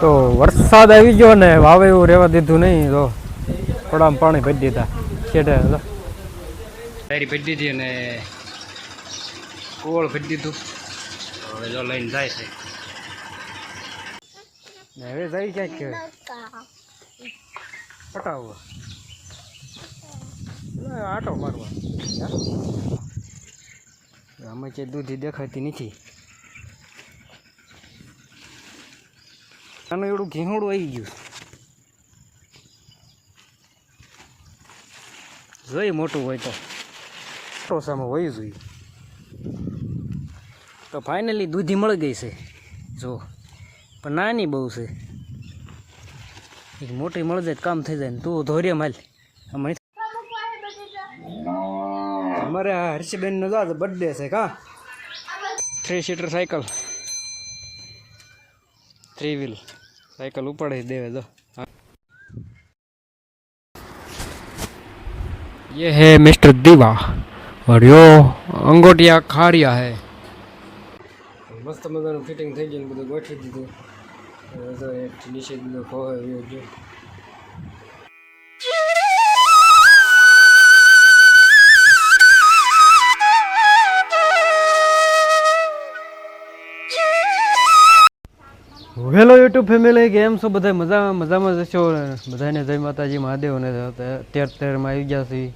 તો વરસાદ આવી ગયો ને વાવે એવું રહેવા દીધું નહીં તો થોડામાં પાણી ભરી દીધા. છેટે ડાયરી ભરી દીધી અને કોળ ભરી દીધું. હવે જો લઈને જાય છે. ને હવે જાય ક્યાંક કે પટાવો. આટો મારવા. અમે છે દૂધી દેખાતી નથી. આનું એવડું ઘીહુડું આવી ગયું જોઈ મોટું હોય તો. ટોસામાં સામે હોય જોઈએ તો ફાઇનલી દૂધી મળી ગઈ છે. જો, પણ નાની બહુ છે. એક મોટી મળી જાય કામ થઈ જાય તું ધોર્ય માલ. અમે અમારે આ હર્ષીબેનનો જો બર્થડે છે કા? Three seater cycle three wheel cycle ઉપાડી દેવે જો ये है मिस्टर दीवा और यो अंगोटिया खारिया है મસ્ત મજાનું ફિટિંગ થઈ ગયું બધું ગોઠવી દીધું હવે તો એક નીચે દીધો ખોવાય યુટ્યુબ ફેમિલી કેમ છો બધા મજા મજામાં જશો બધાને જય માતાજી મહાદેવને તેર તેરમાં આવી ગયા છે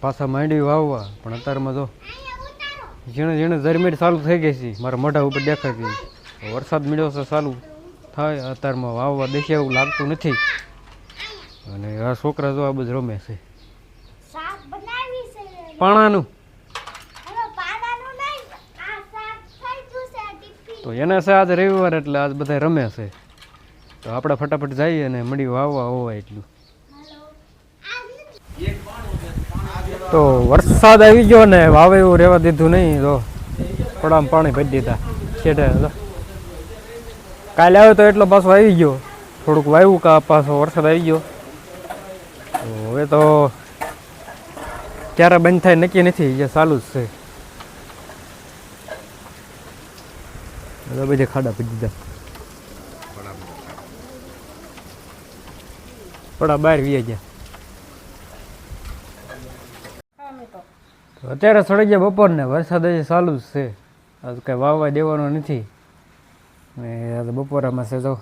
પાછા માંડવી વાવવા. પણ અત્યારમાં જો ઝીણે ઝીણે ઝરમીટ ચાલુ થઈ ગઈ છે. મારા મોઢા ઉપર દેખાતી વરસાદ મળ્યો છે ચાલુ. થાય અત્યારમાં વાવવા દેખે એવું લાગતું નથી. અને આ છોકરા જો આ બધું રમે છે. પાણાનું હવે પાનાનું નહીં આ શાક થઈ ગયું છે આ ટિફિન તો એને છે આજ રવિવાર એટલે આજ બધા રમે છે. તો આપણે ફટાફટ જઈએ અને મળી વાવવા હોવા એટલું. તો વરસાદ આવી ગયો ને, વાવે એવું રહેવા દીધું નહીં તો થોડામાં પાણી ભરી દીધા. છેટે કાલે આવ્યો તો એટલો પાછો આવી ગયો. થોડુંક વાવ્યું કા, પાછો વરસાદ આવી ગયો. તો હવે તો ક્યારે બંધ થાય નક્કી નથી, જે ચાલુ જ છે. બધા બધે ખાડા પી દીધા. પડા બહાર વી ગયા. અત્યારે સડી ગયા બપોરને વરસાદ હજી ચાલુ જ છે. આજ કંઈ વાવવા દેવાનો નથી. ને બપોરામાં છે તો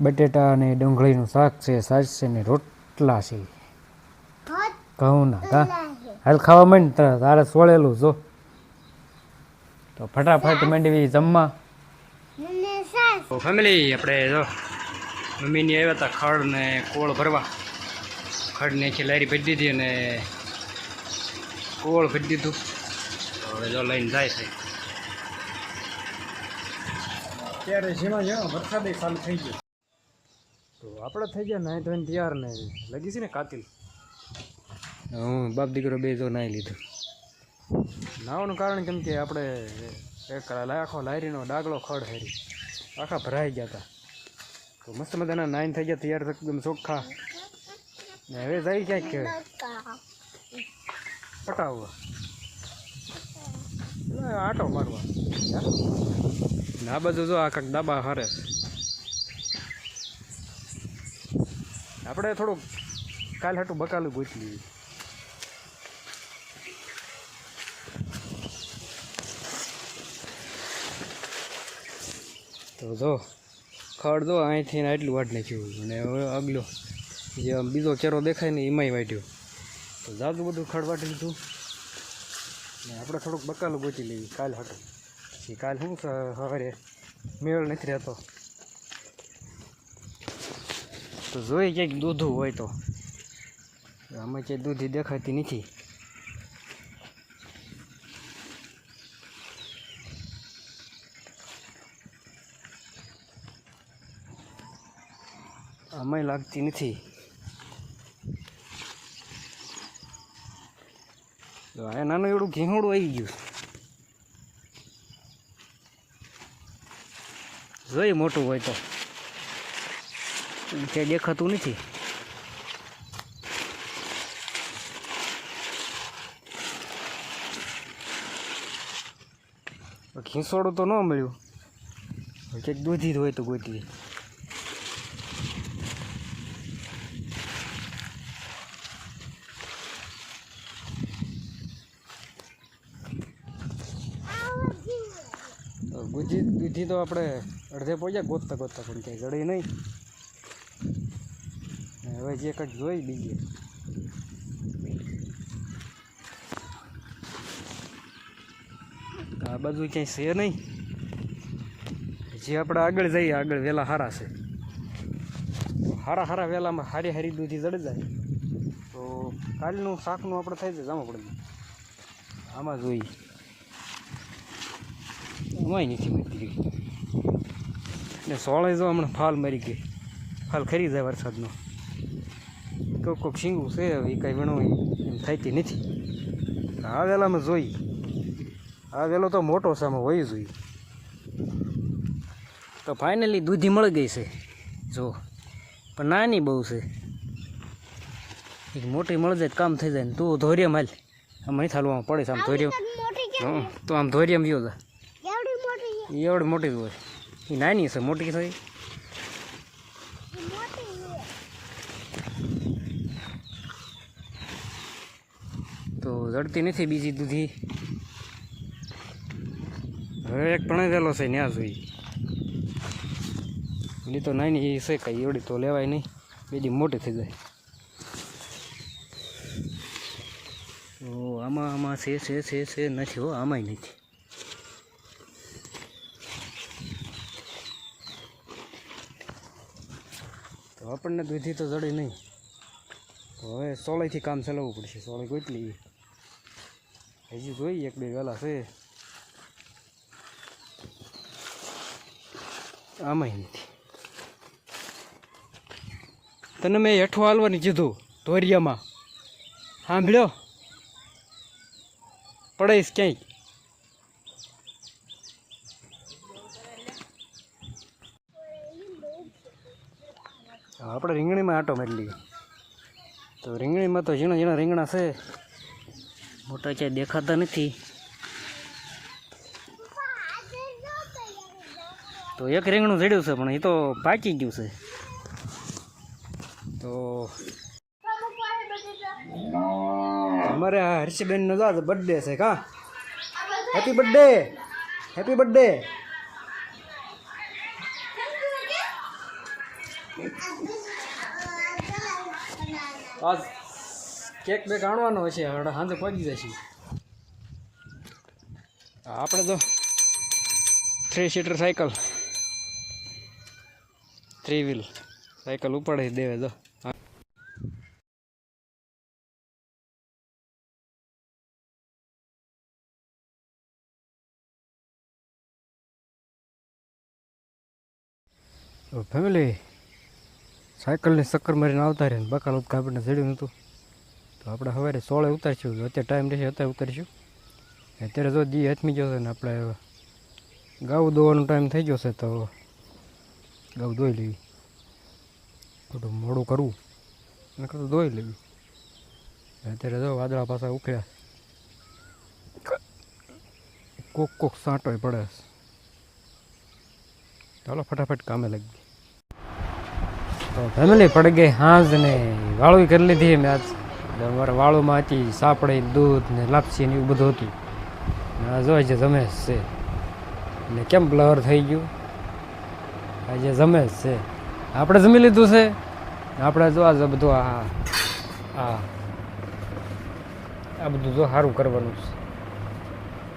બટેટા અને ડુંગળીનું શાક છે સાસ છે ને રોટલા છે. ઘઉંના હા. હાલ ખાવા માંડ તારે સોળેલું જો. તો ફટાફટ માંડવી જમવા. ફેમિલી આપણે જો મમ્મીની આવ્યા હતા ખડ ને કોળ ભરવા. ખડ નીચે લારી ભરી દીધી અને કોળ ભરી દીધું. હવે જો લઈને જાય છે. ત્યારે જેમાં જેમાં વરસાદ ચાલુ થઈ ગયો. તો આપણે થઈ ગયા નાઈ ધોઈને તૈયાર ને લગી છે ને કાતિલ. હું બાપ દીકરો બે જો નાહી લીધું. નાવાનું કારણ કેમ કે આપણે એક આખો લારીનો ડાગલો ખડ હેરી. આખા ભરાઈ ગયા હતા તો મસ્ત મજાના નાઈન થઈ ગયા, તૈયાર એકદમ ચોખ્ખા. ને હવે જાય ક્યાંક કે પટાવવા આટો મારવા. ને આ બાજુ જો આ કાંક દાબા હારે. આપણે થોડુંક કાલ હાટું બકાલું ગોતલી તો જો, ખડ જો અહીંથી આટલું વાટ નાખ્યું અને હવે આગલો જે આમ બીજો ચેરો દેખાય ને એમાંય વાટ્યો. તો જાતું બધું ખડ વાટી લીધું. ને આપણે થોડુંક બકાલું ગોચી લઈએ કાલ હાટું. પછી કાલ શું સવારે મેળ નથી રહેતો. તો જોઈ ક્યાંક દૂધું હોય તો. આમાં ક્યાંય દૂધી દેખાતી નથી. આમાંય લાગતી નથી. તો આ નાનું એવડું ઘીહોડું આવી ગયું. જોઈ મોટું હોય તો. ક્યાંય દેખાતું નથી. ઘીસોડું તો ન મળ્યું. ક્યાંક દૂધી જ હોય તો ગોતી તો દૂધી તો આપણે અડધે પહોંચ્યા, ગોતતા ગોતતા પણ ક્યાંય જડે નહીં. હવે જે કંઈક જોઈ બીજે. આ બાજુ ક્યાંય છે નહીં. જે આપણે આગળ જઈએ, આગળ વેલા હારા છે. હારા હારા વેલામાં હારી હારી દૂધી જડી જાય. તો કાલનું શાકનું આપણે થઈ જાય જમા પડે. આમાં જોઈએ. આમાંય નથી મળી ને સોળે જો હમણાં ફાલ મરી ગઈ. ફાલ ખરી જાય વરસાદનો. કોક કોક શીંગું છે હવે એ કાંઈ વીણો એમ થતી નથી. આ વેલામાં જોઈ. આ વેલો તો મોટો છે આમાં હોય જોઈએ તો ફાઇનલી દૂધી મળી ગઈ છે. જો. પણ નાની બહુ છે. એક મોટી મળી જાય કામ થઈ જાય ને તું ધોરિયા હાલ. આમ નહીં થાલવામાં પડે છે આમ ધોરિયા. તો આમ ધોરિયામાં વ્યો એ એવડી મોટી હોય. એ નાની છે, મોટી થઈ તો જડતી નથી બીજી દૂધી. હવે એક ભણેલો છે ત્યાં જોઈ એની તો નાની છે, કઈ એવડી તો લેવાય નહીં. બીજી મોટી થઈ જાય. તો આમાં આમાં છે છે છે છે, નથી હો, આમાંય નથી. તો આપણને દૂધી તો જડી નહીં. તો હવે સોળેથી કામ ચલાવવું પડશે. સોળે ગોટલી હજી જોઈ એક બે વહેલા છે. આમાં નથી. તને મેં હેઠો હાલવાની કીધું, ધોરિયામાં. સાંભળ્યો? પડાઈશ ક્યાંય. રીંગણીમાં આટો તો રીંગણીમાં તો ઝીણા ઝીણા રીંગણા છે. મોટા ક્યાંય દેખાતા નથી. તો એક રીંગણું જડ્યું છે, પણ એ તો પાકી ગયું છે. તો અમારે આ હર્ષિબેનનો જો બર્થડે છે, કા? હેપી બર્થડે હેપી બર્થડે આજ કેક બેક આણવાનો હશે હવે સાંજે પહોંચી જશે. આપણે તો three seater cycle three wheel cycle ઉપાડી દેવે તો. ફેમિલી સાયકલની ચક્કર મારીને આવતા રહે બકાલ ઉત આપણને ચડ્યું નહોતું. તો આપણે સવારે સોળે ઉતારશું. અત્યારે ટાઈમ રહેશે, અત્યારે ઉતારીશું. અત્યારે જો દી હાથમી છે ને આપણે ગાઉ દોવાનો ટાઈમ થઈ ગયો છે તો ગાઉ દોઈ લેવી. ખોટું મોડું કરવું. અને ખોટું દોઈ લેવી. અત્યારે જો વાદળા પાછા ઉખડ્યા. કોક કોક સાંટોય પડે ચાલો ફટાફટ કામે લાગી તો ફેમિલી પડી ગઈ હાંજ ને વાળું કરી લીધી મેં આજ. અમારે વાળુમાં હતી, સાપડી, દૂધ ને લાપસી ને એવું બધું હતું. ને આ જોઈએ છે જમે છે. ને કેમ બ્લર થઈ ગયું? આજે જમે જ છે. આપણે જમી લીધું છે? આપણે જો આ બધું આ આ આ બધું જો સારું કરવાનું છે.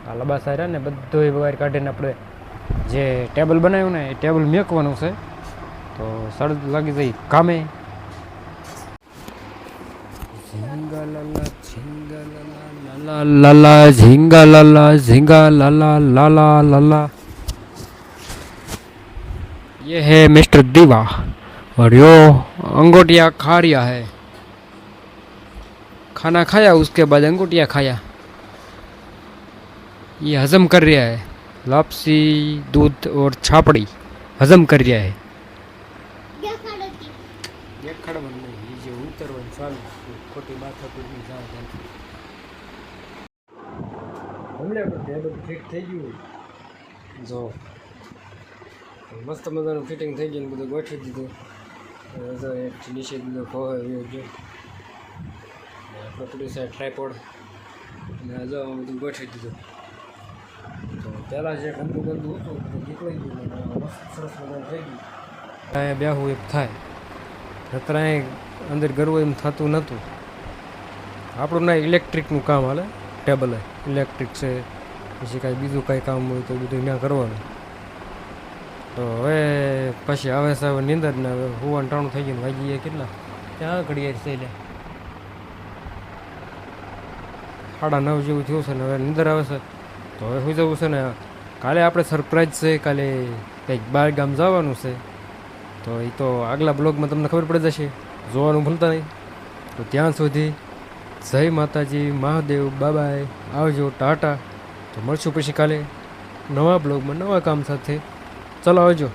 આ લબાસા રહ્યા ને બધું બગાડ કાઢીને આપણે જે ટેબલ બનાવ્યું ને એ ટેબલ મેકવાનું છે. तो सर्द लग गई कम। है लला झिंगा लला झिंगा लला लला लला। ये है मिस्टर दीवा और यो अंगूठिया खा रिया है। खाना खाया, उसके बाद अंगूठिया खाया। ये हजम कर रहा है। लापसी, दूध और छापड़ी हजम कर रहा है। દેખાડવાનું નહીં. એ જે ઉતરવાનું ચાલુ ખોટી માથાકૂટની જાણ નથી હમણાં આપણે ટેબલ ફિટ થઈ ગયું જો. મસ્ત મજાનું ફિટિંગ થઈ ગયું બધું ગોઠવી દીધું. એક નીચે દીધો એવો ગયો પડી સાઈડ ટ્રાયપોડ અને જો બધું ગોઠવી દીધું. તો પહેલાં જે ગંદુ ગંદુ હતું નીકળી ગયું મસ્ત સરસ મજાનું થઈ ગયું. બે હું એક થાય. અહીં અંદર ગરવો એમ થતું નહોતું. આપણું ના ઇલેક્ટ્રિકનું કામ હાલે ટેબલે ઇલેક્ટ્રિક છે પછી કાંઈ બીજું કાંઈ કામ હોય તો બધું ત્યાં કરવાનું. તો હવે પછી આવે છે હવે નીંદર ને હવે હોવાનું ટાણું થઈ ગયું વાગી ગયા કેટલા? ત્યાં ઘડિયાળ છે એટલે સાડા નવ જેવું થયું છે ને હવે નીંદર આવે છે. તો હવે શું જવું છે ને કાલે આપણે સરપ્રાઈઝ છે કાલે કંઈક બાર ગામ જવાનું છે. તો એ તો આગલા બ્લોગમાં તમને ખબર પડી જશે. જોવાનું ભૂલતા નહીં. તો ત્યાં સુધી જય માતાજી, મહાદેવ બાબાય આવજો, ટાટા. તો મળશું પછી કાલે નવા બ્લોગમાં નવા કામ સાથે. ચલો આવજો.